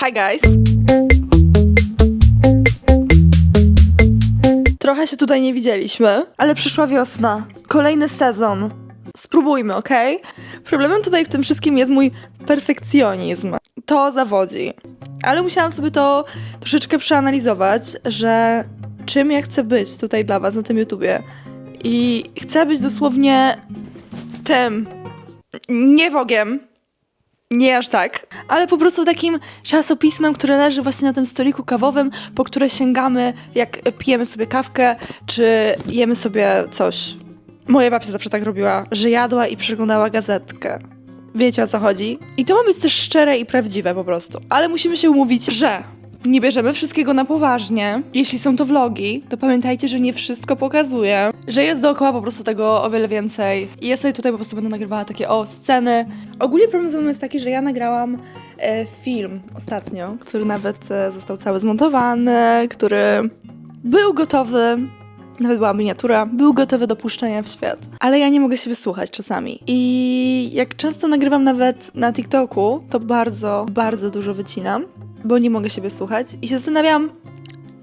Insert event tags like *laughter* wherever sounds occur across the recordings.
Hi guys! Trochę się tutaj nie widzieliśmy, ale przyszła wiosna. Kolejny sezon. Spróbujmy, ok? Problemem tutaj w tym wszystkim jest mój perfekcjonizm. To zawodzi. Ale musiałam sobie to troszeczkę przeanalizować, że czym ja chcę być tutaj dla was na tym YouTubie. I chcę być dosłownie tym. Nie wogiem, nie aż tak, ale po prostu takim czasopismem, które leży właśnie na tym stoliku kawowym, po które sięgamy, jak pijemy sobie kawkę, czy jemy sobie coś. Moja babcia zawsze tak robiła, że jadła i przeglądała gazetkę. Wiecie o co chodzi? I to ma być też szczere i prawdziwe po prostu. Ale musimy się umówić, że nie bierzemy wszystkiego na poważnie. Jeśli są to vlogi, to pamiętajcie, że nie wszystko pokazuję, że jest dookoła po prostu tego o wiele więcej. I ja sobie tutaj po prostu będę nagrywała takie o sceny. Ogólnie problem ze mną jest taki, że ja nagrałam e, film ostatnio, który nawet e, został cały zmontowany, który był gotowy. Nawet była miniatura, był gotowy do puszczenia w świat. Ale ja nie mogę siebie słuchać czasami. I jak często nagrywam nawet na TikToku, to bardzo, bardzo dużo wycinam, bo nie mogę siebie słuchać. I się zastanawiam,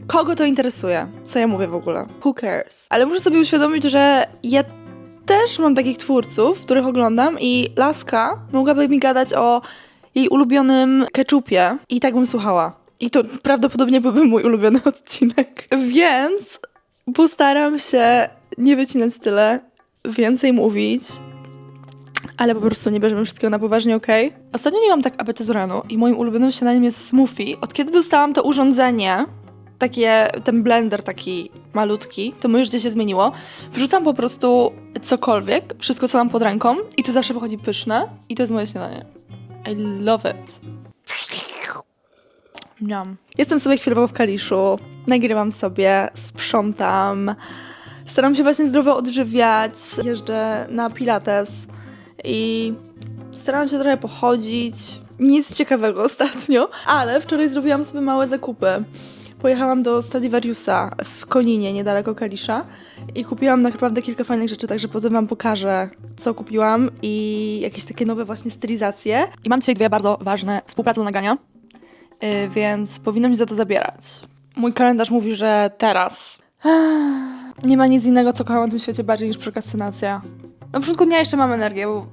kogo to interesuje, co ja mówię w ogóle. Who cares? Ale muszę sobie uświadomić, że ja też mam takich twórców, których oglądam i Laska mogłaby mi gadać o jej ulubionym keczupie i tak bym słuchała. I to prawdopodobnie byłby mój ulubiony *laughs* odcinek. Więc postaram się nie wycinać tyle, więcej mówić, ale po prostu nie bierzemy wszystkiego na poważnie, okej? Ostatnio nie mam tak apetytu rano i moim ulubionym śniadaniem jest smoothie. Od kiedy dostałam to urządzenie, takie, ten blender taki malutki, to moje życie się zmieniło. Wrzucam po prostu cokolwiek, wszystko co mam pod ręką i to zawsze wychodzi pyszne i to jest moje śniadanie. I love it. Miam. Jestem sobie chwilowo w Kaliszu, nagrywam sobie, sprzątam, staram się właśnie zdrowo odżywiać, jeżdżę na pilates i staram się trochę pochodzić. Nic ciekawego *laughs* ostatnio, ale wczoraj zrobiłam sobie małe zakupy. Pojechałam do Stradivariusa w Koninie, niedaleko Kalisza i kupiłam naprawdę kilka fajnych rzeczy, także potem wam pokażę, co kupiłam i jakieś takie nowe właśnie stylizacje. I mam dzisiaj dwie bardzo ważne współprace do nagrania, yy, więc powinno mi za to zabierać. Mój kalendarz mówi, że teraz *sighs* nie ma nic innego, co kocham na tym świecie bardziej niż prokrastynacja. Na początku dnia jeszcze mam energię, bo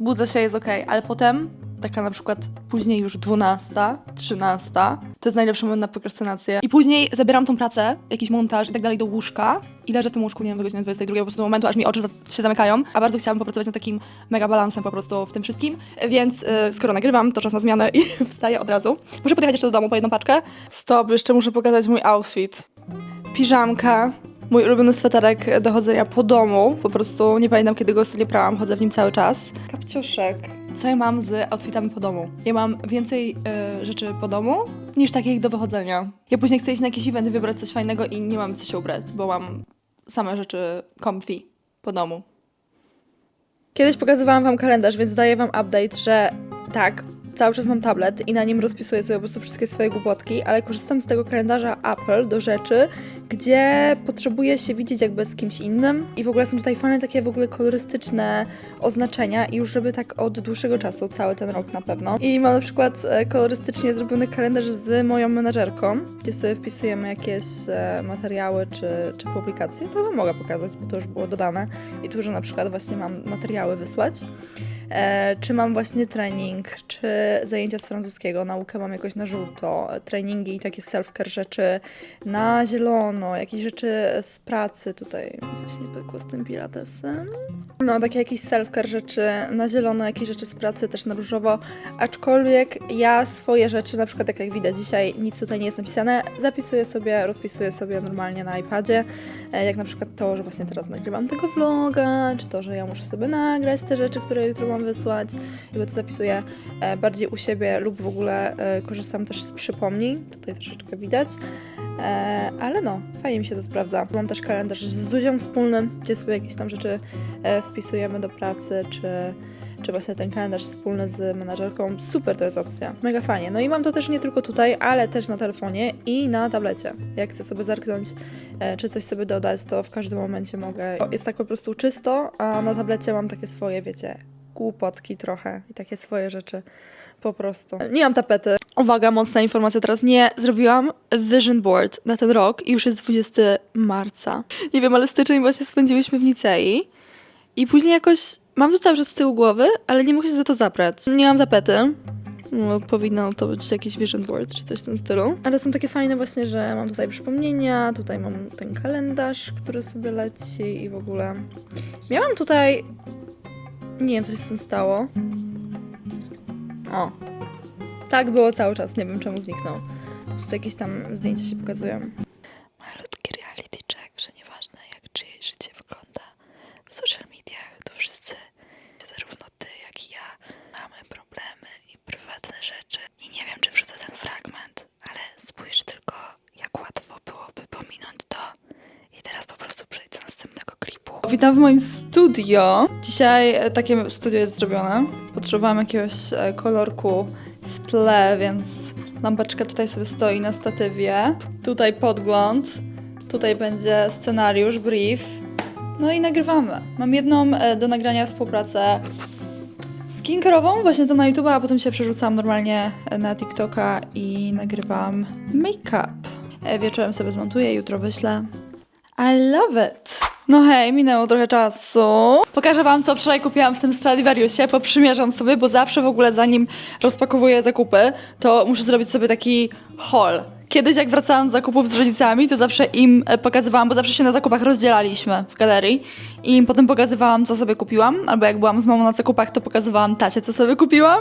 budzę się, jest okej, ale potem, taka na przykład później już 12, 13, to jest najlepszy moment na prokrastynację. I później zabieram tą pracę, jakiś montaż i tak dalej do łóżka i leżę w tym łóżku, nie wiem, do godziny 22, po prostu do momentu, aż mi oczy się zamykają, a bardzo chciałam popracować nad takim mega balansem po prostu w tym wszystkim, więc y, skoro nagrywam, to czas na zmianę i *laughs* wstaję od razu. Muszę podjechać jeszcze do domu po jedną paczkę. Stop, jeszcze muszę pokazać mój outfit. Piżamka, mój ulubiony sweterek do chodzenia po domu. Po prostu nie pamiętam, kiedy go ostatnio prałam, chodzę w nim cały czas. Kapciuszek. Co ja mam z outfitami po domu? Ja mam więcej y, rzeczy po domu niż takich do wychodzenia. Ja później chcę iść na jakiś event, wybrać coś fajnego i nie mam co się ubrać, bo mam same rzeczy comfy po domu. Kiedyś pokazywałam wam kalendarz, więc daję wam update, że tak, cały czas mam tablet i na nim rozpisuję sobie po prostu wszystkie swoje głupotki, ale korzystam z tego kalendarza Apple do rzeczy, gdzie potrzebuję się widzieć jakby z kimś innym i w ogóle są tutaj fajne takie w ogóle kolorystyczne oznaczenia i już robię tak od dłuższego czasu, cały ten rok na pewno. I mam na przykład e, kolorystycznie zrobiony kalendarz z moją menadżerką, gdzie sobie wpisujemy jakieś e, materiały czy, czy publikacje. To wam mogę pokazać, bo to już było dodane i tu, że na przykład właśnie mam materiały wysłać. E, czy mam właśnie trening, czy zajęcia z francuskiego, naukę mam jakoś na żółto, treningi i takie self-care rzeczy na zielono, jakieś rzeczy z pracy tutaj, coś nie pykło z tym pilatesem. No, takie jakieś self-care rzeczy na zielono, jakieś rzeczy z pracy też na różowo, aczkolwiek ja swoje rzeczy, na przykład tak jak widać dzisiaj, nic tutaj nie jest napisane, zapisuję sobie, rozpisuję sobie normalnie na iPadzie, e, jak na przykład to, że właśnie teraz nagrywam tego vloga, czy to, że ja muszę sobie nagrać te rzeczy, które jutro mam wysłać, jakby to zapisuję e, bardziej u siebie lub w ogóle e, korzystam też z przypomnień, tutaj troszeczkę widać, e, ale no, fajnie mi się to sprawdza. Mam też kalendarz z Zuzią wspólny, gdzie sobie jakieś tam rzeczy wpisujemy do pracy, czy czy właśnie ten kalendarz wspólny z menadżerką. Super to jest opcja. Mega fajnie. No i mam to też nie tylko tutaj, ale też na telefonie i na tablecie. Jak chcę sobie zerknąć, czy coś sobie dodać, to w każdym momencie mogę. Jest tak po prostu czysto, a na tablecie mam takie swoje, wiecie, głupotki trochę i takie swoje rzeczy po prostu. Nie mam tapety. Uwaga, mocna informacja teraz. Nie zrobiłam vision board na ten rok i już jest 20 marca. Nie wiem, ale styczeń właśnie spędziłyśmy w Nicei i później jakoś mam to cały czas z tyłu głowy, ale nie mogę się za to zabrać. Nie mam tapety. No, powinno to być jakiś vision board czy coś w tym stylu. Ale są takie fajne właśnie, że mam tutaj przypomnienia, tutaj mam ten kalendarz, który sobie leci i w ogóle. Miałam tutaj... Nie wiem, co się z tym stało. O, tak było cały czas, nie wiem czemu zniknął. Po prostu jakieś tam zdjęcia się pokazują. Malutki reality check, że nieważne jak czyjeś życie wygląda w social mediach, to wszyscy, zarówno ty jak i ja, mamy problemy i prywatne rzeczy. I nie wiem czy wrzucę ten fragment, ale spójrz tylko jak łatwo byłoby pominąć to. I teraz po prostu przejdź do następnego klipu. Witam w moim studio. Dzisiaj e, takie studio jest zrobione. Potrzebowałam jakiegoś e, kolorku w tle, więc lampeczka tutaj sobie stoi na statywie. Tutaj podgląd. Tutaj będzie scenariusz, brief. No i nagrywamy. Mam jedną e, do nagrania współpracę skinkerową, właśnie to na YouTube, a potem się przerzucam normalnie na TikToka i nagrywam make-up. Wieczorem sobie zmontuję, jutro wyślę. I love it. No hej, minęło trochę czasu. Pokażę wam, co wczoraj kupiłam w tym Stradivariusie. Poprzymierzam sobie, bo zawsze w ogóle zanim rozpakowuję zakupy, to muszę zrobić sobie taki haul. Kiedyś jak wracałam z zakupów z rodzicami, to zawsze im e, pokazywałam, bo zawsze się na zakupach rozdzielaliśmy w galerii i im potem pokazywałam, co sobie kupiłam, albo jak byłam z mamą na zakupach, to pokazywałam tacie, co sobie kupiłam,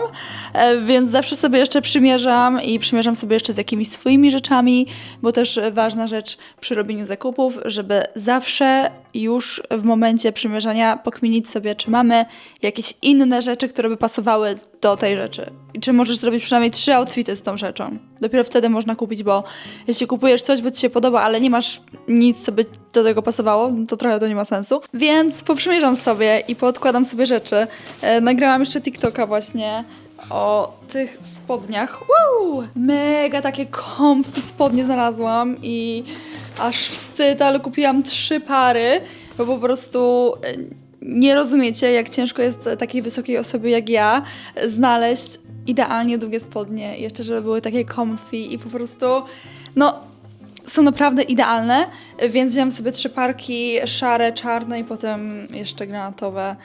e, więc zawsze sobie jeszcze przymierzam i przymierzam sobie jeszcze z jakimiś swoimi rzeczami, bo też ważna rzecz przy robieniu zakupów, żeby zawsze już w momencie przymierzania pokminić sobie, czy mamy jakieś inne rzeczy, które by pasowały do tej rzeczy. I czy możesz zrobić przynajmniej trzy outfity z tą rzeczą. Dopiero wtedy można kupić, bo jeśli kupujesz coś, bo ci się podoba, ale nie masz nic, co by do tego pasowało, to trochę to nie ma sensu. Więc poprzymierzam sobie i poodkładam sobie rzeczy. E, nagrałam jeszcze TikToka właśnie o tych spodniach. Wow! Mega takie comfy spodnie znalazłam i aż wstyd, ale kupiłam trzy pary, bo po prostu e, nie rozumiecie, jak ciężko jest takiej wysokiej osobie jak ja znaleźć idealnie długie spodnie, jeszcze żeby były takie comfy i po prostu, no, są naprawdę idealne, więc wziąłem sobie trzy parki, szare, czarne i potem jeszcze granatowe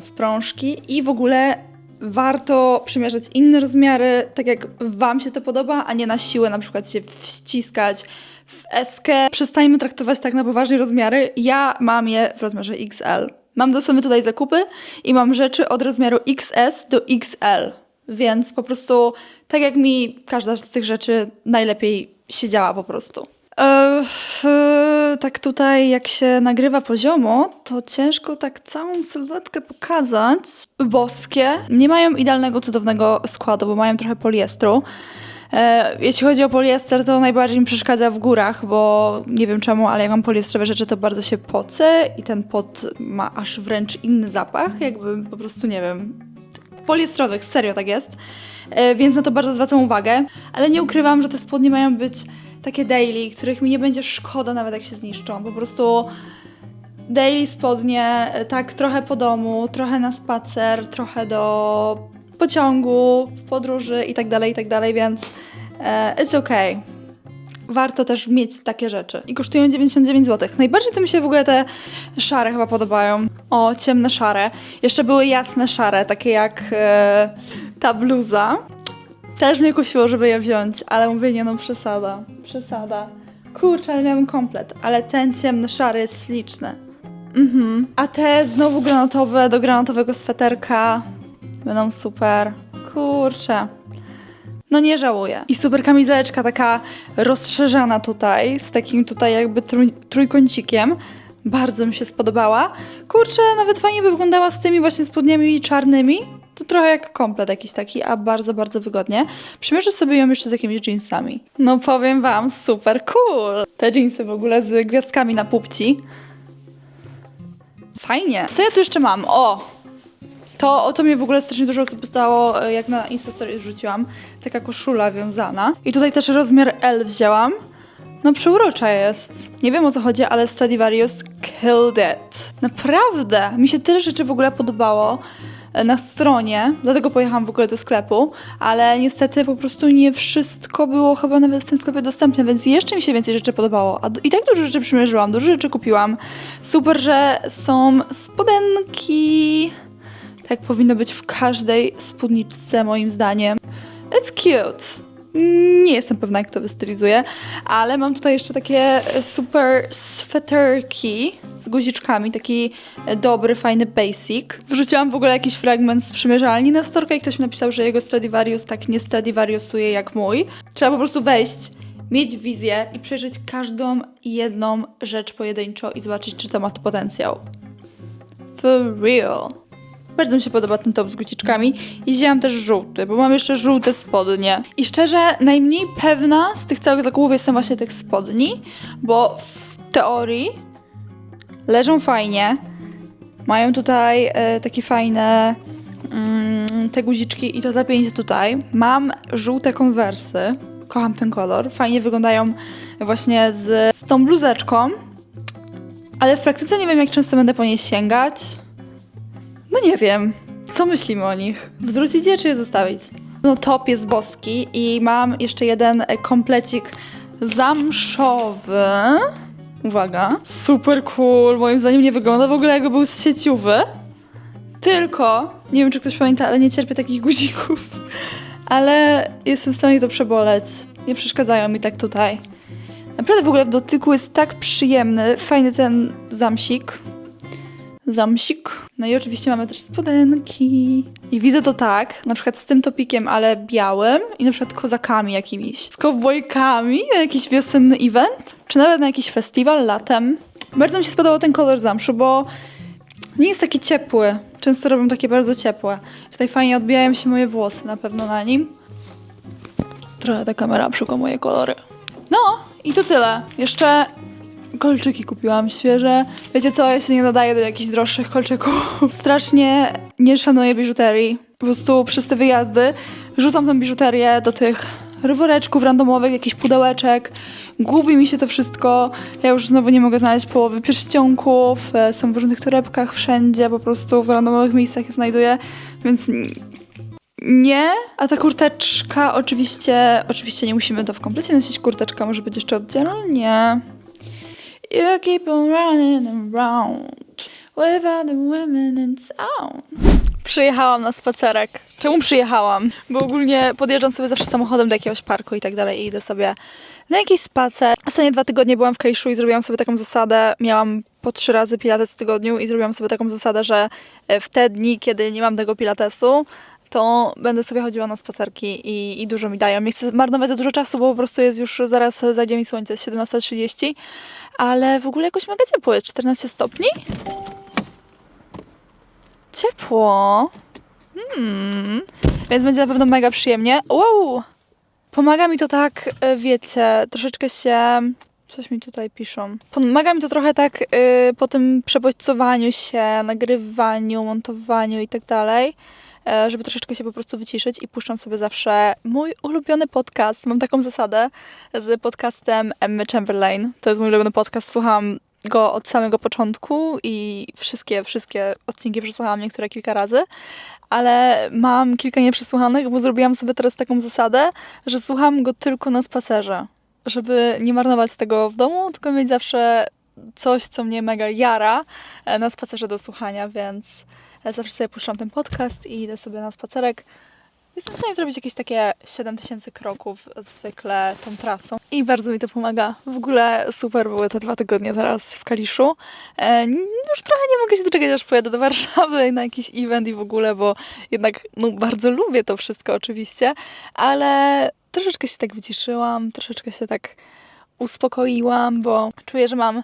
w prążki i w ogóle warto przymierzać inne rozmiary, tak jak wam się to podoba, a nie na siłę na przykład się wściskać w eskę. Przestańmy traktować tak na poważnie rozmiary. Ja mam je w rozmiarze XL. Mam dosłownie tutaj zakupy i mam rzeczy od rozmiaru XS do XL. Więc po prostu tak jak mi każda z tych rzeczy najlepiej siedziała po prostu. E, tak tutaj jak się nagrywa poziomo, to ciężko tak całą sylwetkę pokazać. Boskie. Nie mają idealnego, cudownego składu, bo mają trochę poliestru. E, jeśli chodzi o poliester, to najbardziej mi przeszkadza w górach, bo nie wiem czemu, ale jak mam poliestrowe rzeczy, to bardzo się pocę i ten pot ma aż wręcz inny zapach, jakby po prostu nie wiem. Poliestrowych, serio tak jest. E, więc na to bardzo zwracam uwagę, ale nie ukrywam, że te spodnie mają być takie daily, których mi nie będzie szkoda nawet jak się zniszczą. Po prostu daily spodnie, e, tak trochę po domu, trochę na spacer, trochę do pociągu, w podróży i tak dalej, i tak dalej, więc e, it's okay. Warto też mieć takie rzeczy. I kosztują 99 zł. Najbardziej to mi się w ogóle te szare chyba podobają. O, ciemne szare. Jeszcze były jasne szare, takie jak e, ta bluza. Też mnie kusiło, żeby je wziąć, ale mówię, nie no, przesada. Przesada. Kurczę, ale miałem komplet. Ale ten ciemny szary jest śliczny. Mhm. A te znowu granatowe do granatowego sweterka będą super. Kurczę. No nie żałuję. I super kamizeleczka taka rozszerzana tutaj, z takim tutaj jakby trój, trójkącikiem. Bardzo mi się spodobała. Kurczę, nawet fajnie by wyglądała z tymi właśnie spodniami czarnymi. To trochę jak komplet jakiś taki, a bardzo, bardzo wygodnie. Przymierzę sobie ją jeszcze z jakimiś jeansami. No powiem wam, super cool. Te jeansy w ogóle z gwiazdkami na pupci. Fajnie. Co ja tu jeszcze mam? O! To o to mnie w ogóle strasznie dużo osób pytało, e, jak na Instastory wrzuciłam. Taka koszula wiązana. I tutaj też rozmiar L wzięłam. No przeurocza jest. Nie wiem o co chodzi, ale Stradivarius killed it. Naprawdę. Mi się tyle rzeczy w ogóle podobało, e, na stronie, dlatego pojechałam w ogóle do sklepu, ale niestety po prostu nie wszystko było chyba nawet w tym sklepie dostępne, więc jeszcze mi się więcej rzeczy podobało. A i tak dużo rzeczy przymierzyłam, dużo rzeczy kupiłam. Super, że są spodenki. Tak powinno być w każdej spódniczce, moim zdaniem. It's cute. Nie jestem pewna, jak to wystylizuję, ale mam tutaj jeszcze takie super sweterki z guziczkami, taki dobry, fajny basic. Wrzuciłam w ogóle jakiś fragment z przymierzalni na storkę i ktoś mi napisał, że jego Stradivarius tak nie Stradivariusuje jak mój. Trzeba po prostu wejść, mieć wizję i przejrzeć każdą jedną rzecz pojedynczo i zobaczyć, czy to ma potencjał. For real. Bardzo mi się podoba ten top z guciczkami i wzięłam też żółty, bo mam jeszcze żółte spodnie. I szczerze, najmniej pewna z tych całych zakupów jestem właśnie tych spodni, bo w teorii leżą fajnie. Mają tutaj e, takie fajne mm, te guziczki i to zapięcie tutaj. Mam żółte konwersy. Kocham ten kolor. Fajnie wyglądają właśnie z, z tą bluzeczką. Ale w praktyce nie wiem, jak często będę po nie sięgać. No nie wiem. Co myślimy o nich? Zwrócić je czy je zostawić? No top jest boski i mam jeszcze jeden e, komplecik zamszowy. Uwaga. Super cool. Moim zdaniem nie wygląda w ogóle jakby był z sieciuwy. Tylko, nie wiem czy ktoś pamięta, ale nie cierpię takich guzików. Ale jestem w stanie to przeboleć. Nie przeszkadzają mi tak tutaj. Naprawdę w ogóle w dotyku jest tak przyjemny. Fajny ten zamsik zamsik. No i oczywiście mamy też spodenki. I widzę to tak, na przykład z tym topikiem, ale białym i na przykład kozakami jakimiś. Z kowbojkami na jakiś wiosenny event, czy nawet na jakiś festiwal latem. Bardzo mi się spodobał ten kolor zamszu, bo nie jest taki ciepły. Często robią takie bardzo ciepłe. Tutaj fajnie odbijają się moje włosy na pewno na nim. Trochę ta kamera przekłamuje kolory. No i to tyle. Jeszcze kolczyki kupiłam świeże. Wiecie co, ja się nie nadaję do jakichś droższych kolczyków. *laughs* Strasznie nie szanuję biżuterii. Po prostu przez te wyjazdy rzucam tą biżuterię do tych woreczków randomowych, jakichś pudełeczek. Gubi mi się to wszystko. Ja już znowu nie mogę znaleźć połowy pierścionków. e, Są w różnych torebkach wszędzie, po prostu w randomowych miejscach je znajduję, więc nie. A ta kurteczka oczywiście, oczywiście nie musimy to w komplecie nosić. Kurteczka może być jeszcze oddzielnie. You keep on running around without the women in town. Przyjechałam na spacerek. Czemu przyjechałam? Bo ogólnie podjeżdżam sobie zawsze samochodem do jakiegoś parku i tak dalej i idę sobie na jakiś spacer. Ostatnie dwa tygodnie byłam w Kejszu i zrobiłam sobie taką zasadę. Miałam po trzy razy pilates w tygodniu i zrobiłam sobie taką zasadę, że e, w te dni, kiedy nie mam tego pilatesu, to będę sobie chodziła na spacerki i, i dużo mi dają. Nie chcę marnować za dużo czasu, bo po prostu jest już zaraz zajdzie mi słońce, jest 17.30, ale w ogóle jakoś mega ciepło jest, 14 stopni? Ciepło. Hmm. Więc będzie na pewno mega przyjemnie. Wow! Pomaga mi to tak, e, wiecie, troszeczkę się... Coś mi tutaj piszą. Pomaga mi to trochę tak y, po tym przebodźcowaniu się, nagrywaniu, montowaniu i tak dalej, żeby troszeczkę się po prostu wyciszyć i puszczam sobie zawsze mój ulubiony podcast. Mam taką zasadę z podcastem Emmy Chamberlain. To jest mój ulubiony podcast, słucham go od samego początku i wszystkie, wszystkie odcinki przesłuchałam niektóre kilka razy, ale mam kilka nieprzesłuchanych, bo zrobiłam sobie teraz taką zasadę, że słucham go tylko na spacerze, żeby nie marnować tego w domu, tylko mieć zawsze coś, co mnie mega jara e, na spacerze do słuchania, więc e, zawsze sobie puszczam ten podcast i idę sobie na spacerek. Jestem w stanie zrobić jakieś takie 7000 kroków zwykle tą trasą i bardzo mi to pomaga. W ogóle super były te dwa tygodnie teraz w Kaliszu. E, już trochę nie mogę się doczekać, aż pojadę do Warszawy na jakiś event i w ogóle, bo jednak no, bardzo lubię to wszystko oczywiście, ale troszeczkę się tak wyciszyłam, troszeczkę się tak uspokoiłam, bo czuję, że mam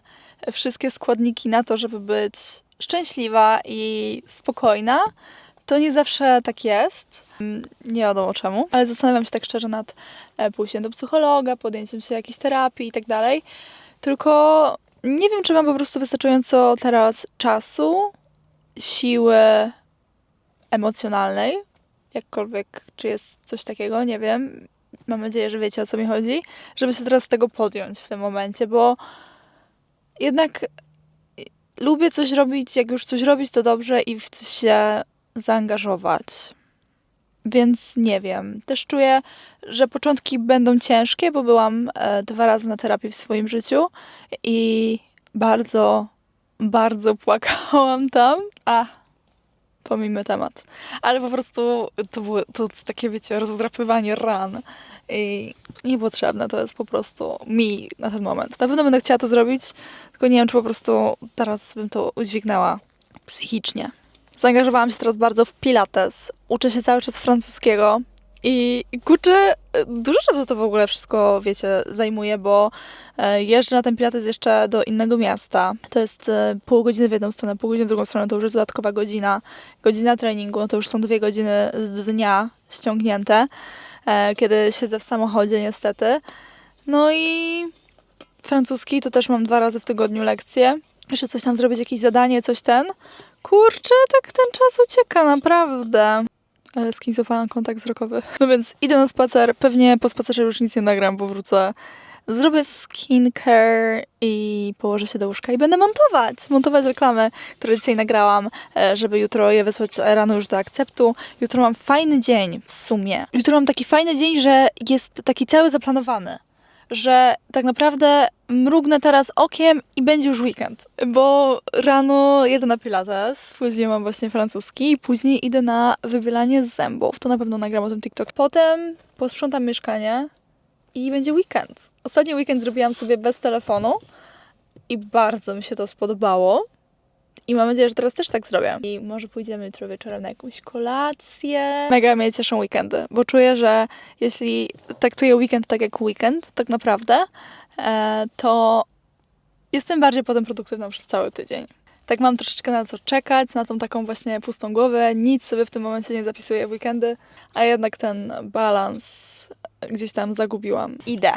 wszystkie składniki na to, żeby być szczęśliwa i spokojna. To nie zawsze tak jest. Mm, Nie wiadomo czemu, ale zastanawiam się tak szczerze nad e, pójściem do psychologa, podjęciem się jakiejś terapii i tak dalej. Tylko nie wiem, czy mam po prostu wystarczająco teraz czasu, siły emocjonalnej, jakkolwiek, czy jest coś takiego, nie wiem. Mam nadzieję, że wiecie o co mi chodzi, żeby się teraz tego podjąć w tym momencie, bo jednak lubię coś robić, jak już coś robić, to dobrze i w coś się zaangażować. Więc nie wiem. Też czuję, że początki będą ciężkie, bo byłam e, dwa razy na terapii w swoim życiu i bardzo, bardzo płakałam tam. A, pomijmy temat. Ale po prostu to było to takie, wiecie, rozdrapywanie ran. I niepotrzebne to jest po prostu mi na ten moment. Na pewno będę chciała to zrobić, tylko nie wiem, czy po prostu teraz bym to udźwignęła psychicznie. Zaangażowałam się teraz bardzo w pilates. Uczę się cały czas francuskiego. I kurczę, dużo czasu to w ogóle wszystko, wiecie, zajmuje, bo e, jeżdżę na ten pilates jeszcze do innego miasta. To jest e, pół godziny w jedną stronę, pół godziny w drugą stronę, to już jest dodatkowa godzina. Godzina treningu, no to już są dwie godziny z dnia ściągnięte, e, kiedy siedzę w samochodzie niestety. No i francuski to też mam dwa razy w tygodniu lekcje. Jeszcze coś tam zrobić, jakieś zadanie, coś ten. Kurczę, tak ten czas ucieka, naprawdę. Ale złapałam kontakt wzrokowy. No więc idę na spacer. Pewnie po spacerze już nic nie nagram, bo wrócę. Zrobię skincare i położę się do łóżka i będę montować. Montować reklamy, które dzisiaj nagrałam, e, żeby jutro je wysłać rano już do akceptu. Jutro mam fajny dzień w sumie. Jutro mam taki fajny dzień, że jest taki cały zaplanowany że tak naprawdę mrugnę teraz okiem i będzie już weekend. Bo rano jedę na pilates, później mam właśnie francuski i później idę na wybielanie zębów. To na pewno nagram o tym TikTok. Potem posprzątam mieszkanie i będzie weekend. Ostatni weekend zrobiłam sobie bez telefonu i bardzo mi się to spodobało. I mam nadzieję, że teraz też tak zrobię. I może pójdziemy jutro wieczorem na jakąś kolację. Mega mnie cieszą weekendy, bo czuję, że jeśli traktuję weekend tak jak weekend, tak naprawdę, e, to jestem bardziej potem produktywna przez cały tydzień. Tak mam troszeczkę na co czekać, na tą taką właśnie pustą głowę. Nic sobie w tym momencie nie zapisuję w weekendy, a jednak ten balans gdzieś tam zagubiłam. Idę.